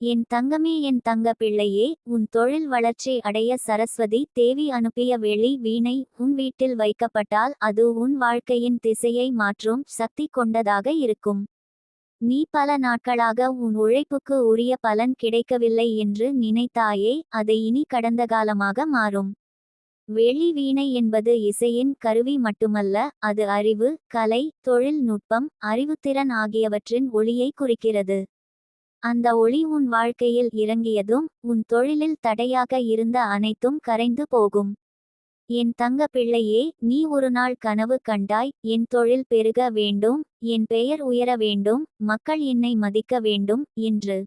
என் தங்கமே என் தங்க பிள்ளையே உன் தொழில் வளர்ச்சி அடைய சரஸ்வதி தேவி அனுப்பிய வெளி வீணை உன் வீட்டில் வைக்கப்பட்டால் அது உன் வாழ்க்கையின் திசையை மாற்றும் சக்தி கொண்டதாக இருக்கும். நீ பல நாட்களாக உன் உழைப்புக்கு உரிய பலன் கிடைக்கவில்லை என்று நினைத்தாயே அது இனி கடந்த காலமாக மாறும். வெளி வீணை என்பது இசையின் கருவி மட்டுமல்ல அது அறிவு கலை தொழில்நுட்பம் அறிவுத்திறன் ஆகியவற்றின் ஒளியை குறிக்கிறது. அந்த ஒளி உன் வாழ்க்கையில் இறங்கியதும் உன் தொழிலில் தடையாக இருந்த அனைத்தும் கரைந்து போகும். என் தங்க பிள்ளையே நீ ஒரு நாள் கனவு கண்டாய் என் தொழில் பெருக வேண்டும் என் பெயர் உயர வேண்டும் மக்கள் என்னை மதிக்க வேண்டும் என்று.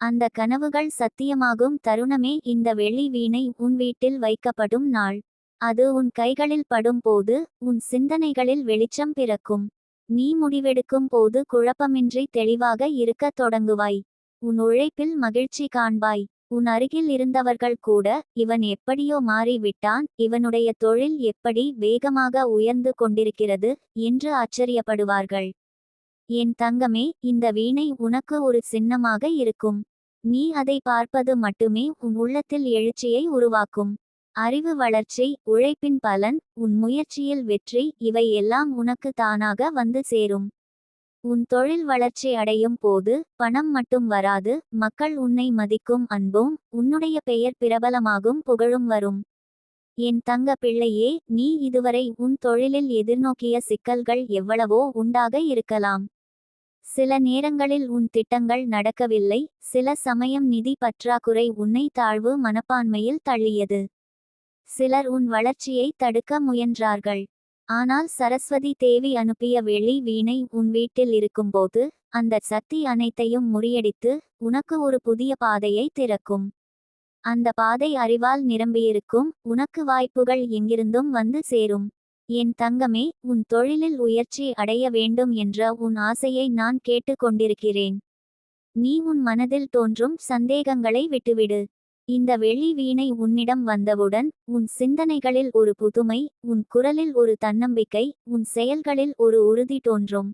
அந்த கனவுகள் சத்தியமாகும் தருணமே இந்த வெள்ளி வீணை உன் வீட்டில் வைக்கப்படும் நாள். அது உன் கைகளில் படும் போது உன் சிந்தனைகளில் வெளிச்சம் பிறக்கும். நீ முடிவெடுக்கும் போது குழப்பமின்றி தெளிவாக இருக்கத் தொடங்குவாய். உன் உழைப்பில் மகிழ்ச்சி காண்பாய். உன் அருகில் இருந்தவர்கள் கூட இவன் எப்படியோ மாறிவிட்டான் இவனுடைய தொழில் எப்படி வேகமாக உயர்ந்து கொண்டிருக்கிறது என்று ஆச்சரியப்படுவார்கள். என் தங்கமே இந்த வீணை உனக்கு ஒரு சின்னமாக இருக்கும். நீ அதை பார்ப்பது மட்டுமே உன் உள்ளத்தில் எழுச்சியை உருவாக்கும். அறிவு வளர்ச்சி உழைப்பின் பலன் உன் முயற்சியில் வெற்றி இவை எல்லாம் உனக்கு தானாக வந்து சேரும். உன் தொழில் வளர்ச்சி அடையும் போது பணம் மட்டும் வராது மக்கள் உன்னை மதிக்கும் அன்பும் உன்னுடைய பெயர் பிரபலமாகும் புகழும் வரும். என் தங்க பிள்ளையே நீ இதுவரை உன் தொழிலில் எதிர்நோக்கிய சிக்கல்கள் எவ்வளவோ உண்டாக இருக்கலாம். சில நேரங்களில் உன் திட்டங்கள் நடக்கவில்லை சில சமயம் நிதி பற்றாக்குறை உன்னை தாழ்வு மனப்பான்மையில் தள்ளியது. சிலர் உன் வளர்ச்சியை தடுக்க முயன்றார்கள். ஆனால் சரஸ்வதி தேவி அனுப்பிய வெளி வீணை உன் வீட்டில் இருக்கும்போது அந்த சக்தி அனைத்தையும் முறியடித்து உனக்கு ஒரு புதிய பாதையை திறக்கும். அந்த பாதை அறிவால் நிரம்பியிருக்கும் உனக்கு வாய்ப்புகள் எங்கிருந்தும் வந்து சேரும். என் தங்கமே உன் தொழிலில் உயர்ச்சி அடைய வேண்டும் என்ற உன் ஆசையை நான் கேட்டுக்கொண்டிருக்கிறேன். நீ உன் மனதில் தோன்றும் சந்தேகங்களை விட்டுவிடு. இந்த வெள்ளி வீணை உன்னிடம் வந்தவுடன் உன் சிந்தனைகளில் ஒரு புதுமை உன் குரலில் ஒரு தன்னம்பிக்கை உன் செயல்களில் ஒரு உறுதி தோன்றும்.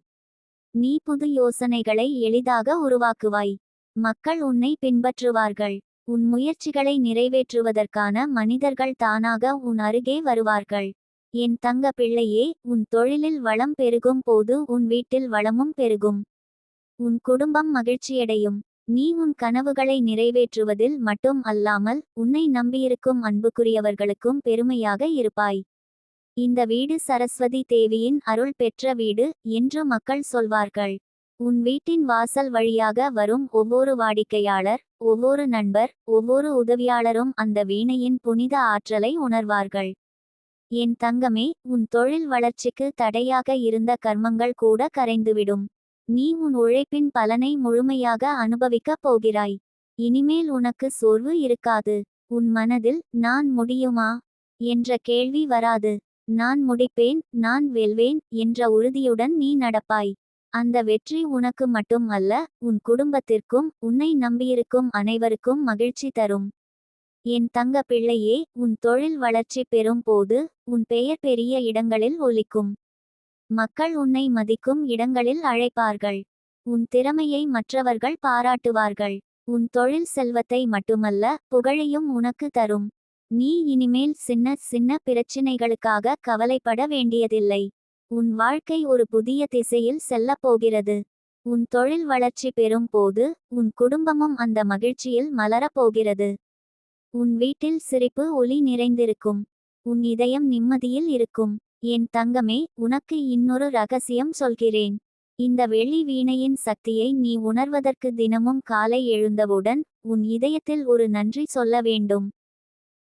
நீ புது யோசனைகளை எளிதாக உருவாக்குவாய். மக்கள் உன்னை பின்பற்றுவார்கள். உன் முயற்சிகளை நிறைவேற்றுவதற்கான மனிதர்கள் தானாக உன் அருகே வருவார்கள். என் தங்க பிள்ளையே உன் தொழிலில் வளம் பெருகும் போது உன் வீட்டில் வளமும் பெருகும். உன் குடும்பம் மகிழ்ச்சியடையும். நீ உன் கனவுகளை நிறைவேற்றுவதில் மட்டும் அல்லாமல் உன்னை நம்பியிருக்கும் அன்புக்குரியவர்களுக்கும் பெருமையாக இருப்பாய். இந்த வீடு சரஸ்வதி தேவியின் அருள் பெற்ற வீடு என்று மக்கள் சொல்வார்கள். உன் வீட்டின் வாசல் வழியாக வரும் ஒவ்வொரு வாடிக்கையாளர் ஒவ்வொரு நண்பர் ஒவ்வொரு உதவியாளரும் அந்த வீணையின் புனித ஆற்றலை உணர்வார்கள். என் தங்கமே உன் தொழில் வளர்ச்சிக்கு தடையாக இருந்த கர்மங்கள் கூட கரைந்துவிடும். நீ உன் உழைப்பின் பலனை முழுமையாக அனுபவிக்கப் போகிறாய். இனிமேல் உனக்கு சோர்வு இருக்காது. உன் மனதில் நான் முடியுமா என்ற கேள்வி வராது. நான் முடிப்பேன் நான் வெல்வேன் என்ற உறுதியுடன் நீ நடப்பாய். அந்த வெற்றி உனக்கு மட்டும் அல்ல உன் குடும்பத்திற்கும் உன்னை நம்பியிருக்கும் அனைவருக்கும் மகிழ்ச்சி தரும். என் தங்க பிள்ளையே உன் தொழில் வளர்ச்சி பெறும் போது உன் பெயர் பெரிய இடங்களில் ஒலிக்கும். மக்கள் உன்னை மதிக்கும் இடங்களில் அழைப்பார்கள். உன் திறமையை மற்றவர்கள் பாராட்டுவார்கள். உன் தொழில் செல்வத்தை மட்டுமல்ல புகழையும் உனக்கு தரும். நீ இனிமேல் சின்ன சின்ன பிரச்சினைகளுக்காக கவலைப்பட வேண்டியதில்லை. உன் வாழ்க்கை ஒரு புதிய திசையில் செல்லப் போகிறது. உன் தொழில் வளர்ச்சி பெறும் போது உன் குடும்பமும் அந்த மகிழ்ச்சியில் மலரப் போகிறது. உன் வீட்டில் சிரிப்பு ஒளி நிறைந்திருக்கும். உன் இதயம் நிம்மதியில் இருக்கும். என் தங்கமே உனக்கு இன்னொரு ரகசியம் சொல்கிறேன். இந்த வெள்ளி வீணையின் சக்தியை நீ உணர்வதற்கு தினமும் காலை எழுந்தவுடன் உன் இதயத்தில் ஒரு நன்றி சொல்ல வேண்டும்.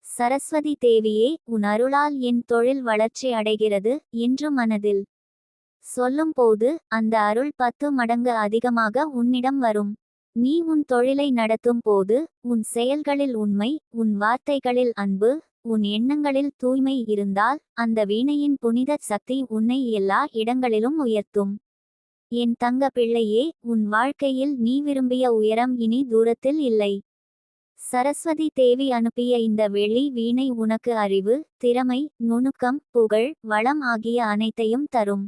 சரஸ்வதி தேவியே உன் அருளால் என் தொழில் வளர்ச்சி அடைகிறது என்று மனதில் சொல்லும்போது அந்த அருள் பத்து மடங்கு அதிகமாக உன்னிடம் வரும். நீ உன் தொழிலை நடத்தும் போது உன் செயல்களில் உண்மை உன் வார்த்தைகளில் அன்பு உன் எண்ணங்களில் தூய்மை இருந்தால் அந்த வீணையின் புனித சக்தி உன்னை எல்லா இடங்களிலும் உயர்த்தும். என் தங்க பிள்ளையே உன் வாழ்க்கையில் நீ விரும்பிய உயரம் இனி தூரத்தில் இல்லை. சரஸ்வதி தேவி அனுப்பிய இந்த வெளி வீணை உனக்கு அறிவு திறமை நுணுக்கம் புகழ் வளம் ஆகிய அனைத்தையும் தரும்.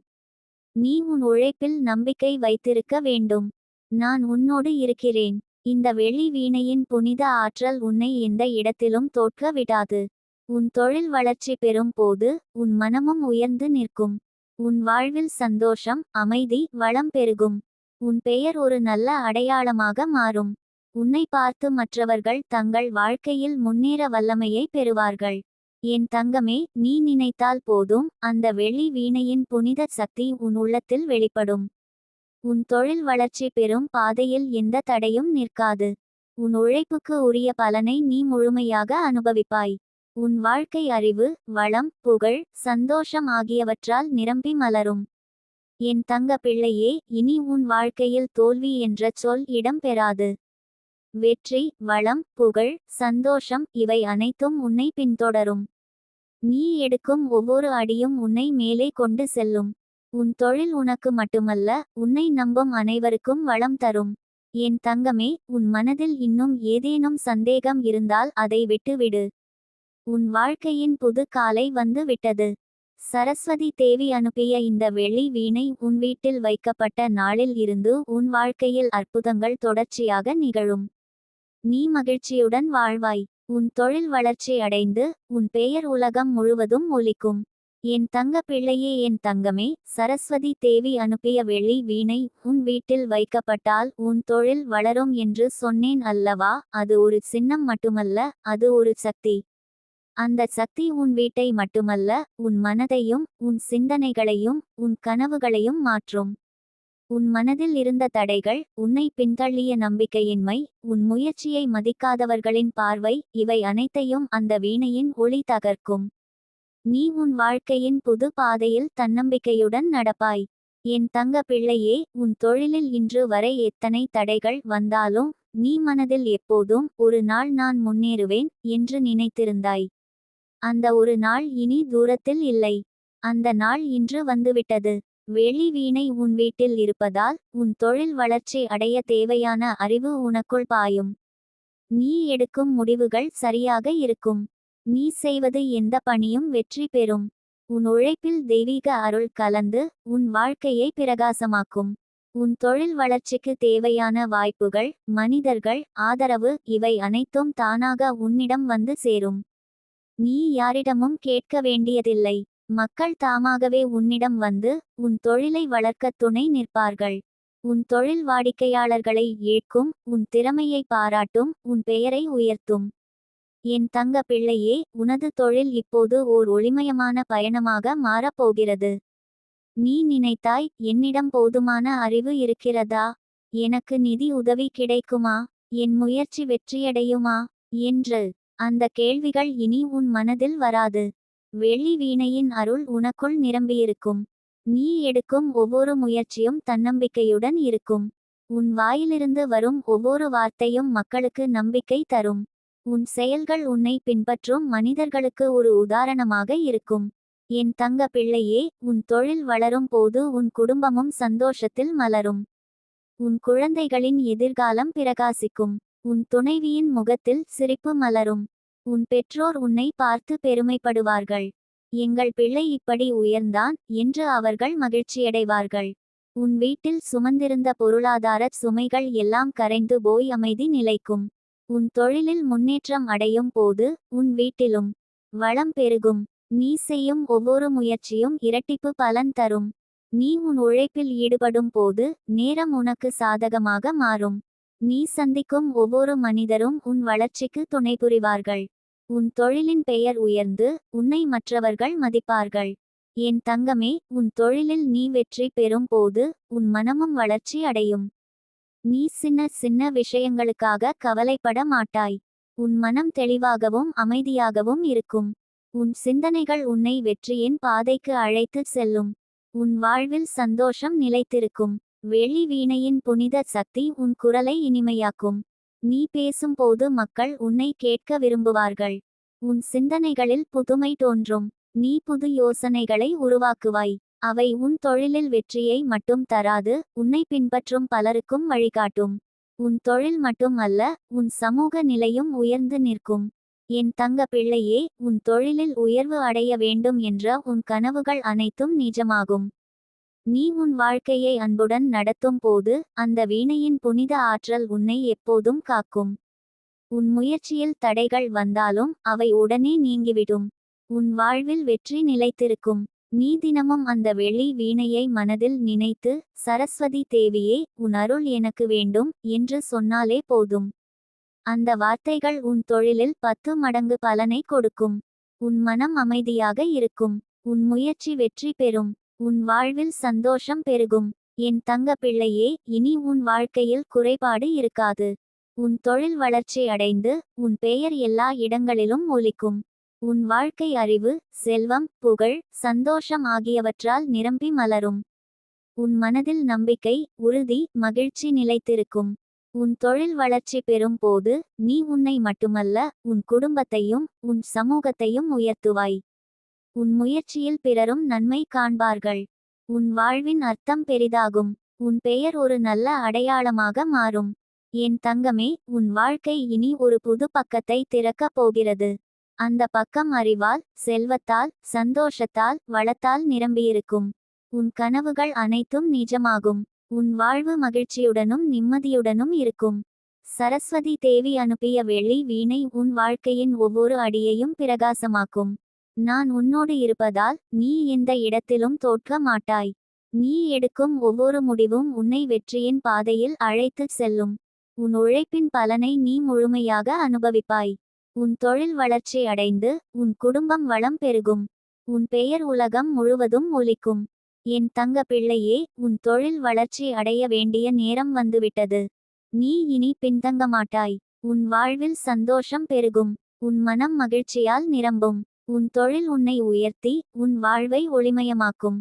நீ உன் உழைப்பில் நம்பிக்கை வைத்திருக்க வேண்டும். நான் உன்னோடு இருக்கிறேன். இந்த வெள்ளி வீணையின் புனித ஆற்றல் உன்னை எந்த இடத்திலும் தோற்க விடாது. உன் தொழில் வளர்ச்சி பெறும் போது உன் மனமும் உயர்ந்து நிற்கும். உன் வாழ்வில் சந்தோஷம் அமைதி வளம் பெருகும். உன் பெயர் ஒரு நல்ல அடையாளமாக மாறும். உன்னை பார்த்து மற்றவர்கள் தங்கள் வாழ்க்கையில் முன்னேற வல்லமையை பெறுவார்கள். என் தங்கமே நீ நினைத்தால் போதும் அந்த வெள்ளி வீணையின் புனித சக்தி உன் உள்ளத்தில் வெளிப்படும். உன் தொழில் வளர்ச்சி பெறும் பாதையில் எந்த தடையும் நிற்காது. உன் உழைப்புக்கு உரிய பலனை நீ முழுமையாக அனுபவிப்பாய். உன் வாழ்க்கை அறிவு வளம் புகழ் சந்தோஷம் ஆகியவற்றால் நிரம்பி மலரும். என் தங்க பிள்ளையே இனி உன் வாழ்க்கையில் தோல்வி என்ற சொல் இடம் பெறாது. வெற்றி வளம் புகழ் சந்தோஷம் இவை அனைத்தும் உன்னை பின்தொடரும். நீ எடுக்கும் ஒவ்வொரு அடியும் உன்னை மேலே கொண்டு செல்லும். உன் தொழில் உனக்கு மட்டுமல்ல உன்னை நம்பும் அனைவருக்கும் வளம் தரும். என் தங்கமே உன் மனதில் இன்னும் ஏதேனும் சந்தேகம் இருந்தால் அதை விட்டுவிடு. உன் வாழ்க்கையின் புது காலை வந்து விட்டது. சரஸ்வதி தேவி அனுப்பிய இந்த வெள்ளி வீணை உன் வீட்டில் வைக்கப்பட்ட நாளில் இருந்து உன் வாழ்க்கையில் அற்புதங்கள் தொடர்ச்சியாக நிகழும். நீ மகிழ்ச்சியுடன் வாழ்வாய். உன் தொழில் வளர்ச்சி அடைந்து உன் பெயர் உலகம் முழுவதும் ஒலிக்கும். என் தங்க பிள்ளையே என் தங்கமே சரஸ்வதி தேவி அனுப்பிய வெள்ளி வீணை உன் வீட்டில் வைக்கப்பட்டால் உன் தொழில் வளரும் என்று சொன்னேன் அல்லவா? அது ஒரு சின்னம் மட்டுமல்ல அது ஒரு சக்தி. அந்த சக்தி உன் வீட்டை மட்டுமல்ல உன் மனதையும் உன் சிந்தனைகளையும் உன் கனவுகளையும் மாற்றும். உன் மனதில் இருந்த தடைகள் உன்னை பின்தள்ளிய நம்பிக்கையின்மை உன் முயற்சியை மதிக்காதவர்களின் பார்வை இவை அனைத்தையும் அந்த வீணையின் ஒளி தகர்க்கும். நீ உன் வாழ்க்கையின் புது பாதையில் தன்னம்பிக்கையுடன் நடப்பாய். என் தங்க பிள்ளையே உன் தொழிலில் இன்று வரை எத்தனை தடைகள் வந்தாலும் நீ மனதில் எப்போதும் ஒரு நாள் நான் முன்னேறுவேன் என்று நினைத்திருந்தாய். அந்த ஒரு நாள் இனி தூரத்தில் இல்லை. அந்த நாள் இன்று வந்துவிட்டது. வெளி வீணை உன் வீட்டில் இருப்பதால் உன் தொழில் வளர்ச்சி அடைய தேவையான அறிவு உனக்குள் பாயும். நீ எடுக்கும் முடிவுகள் சரியாக இருக்கும். நீ செய்வது எந்த பணியும் வெற்றி பெறும். உன் உழைப்பில் தெய்வீக அருள் கலந்து உன் வாழ்க்கையை பிரகாசமாக்கும். உன் தொழில் வளர்ச்சிக்கு தேவையான வாய்ப்புகள் மனிதர்கள் ஆதரவு இவை அனைத்தும் தானாக உன்னிடம் வந்து சேரும். நீ யாரிடமும் கேட்க வேண்டியதில்லை. மக்கள் தாமாகவே உன்னிடம் வந்து உன் தொழிலை வளர்க்க துணை நிற்பார்கள். உன் தொழில் வாடிக்கையாளர்களை ஏற்கும் உன் திறமையை பாராட்டும் உன் பெயரை உயர்த்தும். என் தங்க பிள்ளையே உனது தொழில் இப்போது ஓர் ஒளிமயமான பயணமாக மாறப்போகிறது நீ நினைத்தாய் என்னிடம் போதுமான அறிவு இருக்கிறதா? எனக்கு நிதி உதவி கிடைக்குமா? என் முயற்சி வெற்றியடையுமா? என்று அந்த கேள்விகள் இனி உன் மனதில் வராது. வெள்ளி வீணையின் அருள் உனக்குள் நிரம்பியிருக்கும். நீ எடுக்கும் ஒவ்வொரு முயற்சியும் தன்னம்பிக்கையுடன் இருக்கும். உன் வாயிலிருந்து வரும் ஒவ்வொரு வார்த்தையும் மக்களுக்கு நம்பிக்கை தரும். உன் செயல்கள் உன்னை பின்பற்றும் மனிதர்களுக்கு ஒரு உதாரணமாக இருக்கும். என் தங்க பிள்ளையே உன் தொழில் வளரும் போது உன் குடும்பமும் சந்தோஷத்தில் மலரும். உன் குழந்தைகளின் எதிர்காலம் பிரகாசிக்கும். உன் துணைவியின் முகத்தில் சிரிப்பு மலரும். உன் பெற்றோர் உன்னை பார்த்து பெருமைப்படுவார்கள். எங்கள் பிள்ளை இப்படி உயர்ந்தான் என்று அவர்கள் மகிழ்ச்சியடைவார்கள். உன் வீட்டில் சுமந்திருந்த பொருளாதார சுமைகள் எல்லாம் கரைந்து போய் அமைதி நிலைக்கும். உன் தொழிலில் முன்னேற்றம் அடையும் போது உன் வீட்டிலும் வளம் பெருகும். நீ செய்யும் ஒவ்வொரு முயற்சியும் இரட்டிப்பு பலன் தரும். நீ உன் உழைப்பில் ஈடுபடும் போது நேரம் உனக்கு சாதகமாக மாறும். நீ சந்திக்கும் ஒவ்வொரு மனிதரும் உன் வளர்ச்சிக்கு துணை புரிவார்கள். உன் தொழிலின் பெயர் உயர்ந்து உன்னை மற்றவர்கள் மதிப்பார்கள். என் தங்கமே உன் தொழிலில் நீ வெற்றி பெறும் போது உன் மனமும் வளர்ச்சி அடையும். நீ சின்ன சின்ன விஷயங்களுக்காக கவலைப்பட மாட்டாய். உன் மனம் தெளிவாகவும் அமைதியாகவும் இருக்கும். உன் சிந்தனைகள் உன்னை வெற்றியின் பாதைக்கு அழைத்து செல்லும். உன் வாழ்வில் சந்தோஷம் நிலைத்திருக்கும். வெளி வீணையின் புனித சக்தி உன் குரலை இனிமையாக்கும். நீ பேசும்போது மக்கள் உன்னை கேட்க விரும்புவார்கள். உன் சிந்தனைகளில் புதுமை தோன்றும். நீ புது யோசனைகளை உருவாக்குவாய். அவை உன் தொழிலில் வெற்றியை மட்டும் தராது உன்னை பின்பற்றும் பலருக்கும் வழிகாட்டும். உன் தொழில் மட்டும் அல்ல உன் சமூக நிலையும் உயர்ந்து நிற்கும். என் தங்க பிள்ளையே உன் தொழிலில் உயர்வு அடைய வேண்டும் என்ற உன் கனவுகள் அனைத்தும் நிஜமாகும். நீ உன் வாழ்க்கையை அன்புடன் நடத்தும் போது அந்த வீணையின் புனித ஆற்றல் உன்னை எப்போதும் காக்கும். உன் முயற்சியில் தடைகள் வந்தாலும் அவை உடனே நீங்கிவிடும். உன் வாழ்வில் வெற்றி நிலைத்திருக்கும். நீ தினமும் அந்த வெள்ளி வீணையை மனதில் நினைத்து சரஸ்வதி தேவியே உன் அருள் எனக்கு வேண்டும் என்று சொன்னாலே போதும். அந்த வார்த்தைகள் உன் தொழிலில் பத்து மடங்கு பலனை கொடுக்கும். உன் மனம் அமைதியாக இருக்கும். உன் முயற்சி வெற்றி பெறும். உன் வாழ்வில் சந்தோஷம் பெருகும். என் தங்க பிள்ளையே இனி உன் வாழ்க்கையில் குறைபாடு இருக்காது. உன் தொழில் வளர்ச்சி அடைந்து உன் பெயர் எல்லா இடங்களிலும் ஒலிக்கும். உன் வாழ்க்கை அறிவு செல்வம் புகழ் சந்தோஷம் ஆகியவற்றால் நிரம்பி மலரும். உன் மனதில் நம்பிக்கை உறுதி மகிழ்ச்சி நிலைத்திருக்கும். உன் தொழில் வளர்ச்சி பெறும் போது நீ உன்னை மட்டுமல்ல உன் குடும்பத்தையும் உன் சமூகத்தையும் உயர்த்துவாய். உன் முயற்சியில் பிறரும் நன்மை காண்பார்கள். உன் வாழ்வின் அர்த்தம் பெரிதாகும். உன் பெயர் ஒரு நல்ல அடையாளமாக மாறும். என் தங்கமே உன் வாழ்க்கை இனி ஒரு புது பக்கத்தை திறக்கப் போகிறது. அந்த பக்கம் அறிவால் செல்வத்தால் சந்தோஷத்தால் வளத்தால் நிரம்பியிருக்கும். உன் கனவுகள் அனைத்தும் நிஜமாகும். உன் வாழ்வு மகிழ்ச்சியுடனும் நிம்மதியுடனும் இருக்கும். சரஸ்வதி தேவி அனுப்பிய வெள்ளி வீணை உன் வாழ்க்கையின் ஒவ்வொரு அடியையும் பிரகாசமாக்கும். நான் உன்னோடு இருப்பதால் நீ எந்த இடத்திலும் தோற்க மாட்டாய். நீ எடுக்கும் ஒவ்வொரு முடிவும் உன்னை வெற்றியின் பாதையில் அழைத்துச் செல்லும். உன் உழைப்பின் பலனை நீ முழுமையாக அனுபவிப்பாய். உன் தொழில் வளர்ச்சி அடைந்து உன் குடும்பம் வளம் பெருகும். உன் பெயர் உலகம் முழுவதும் ஒலிக்கும். என் தங்க பிள்ளையே உன் தொழில் வளர்ச்சி அடைய வேண்டிய நேரம் வந்துவிட்டது. நீ இனி பின்தங்க மாட்டாய். உன் வாழ்வில் சந்தோஷம் பெருகும். உன் மனம் மகிழ்ச்சியால் நிரம்பும். உன் தொழில் உன்னை உயர்த்தி உன் வாழ்வை ஒளிமயமாக்கும்.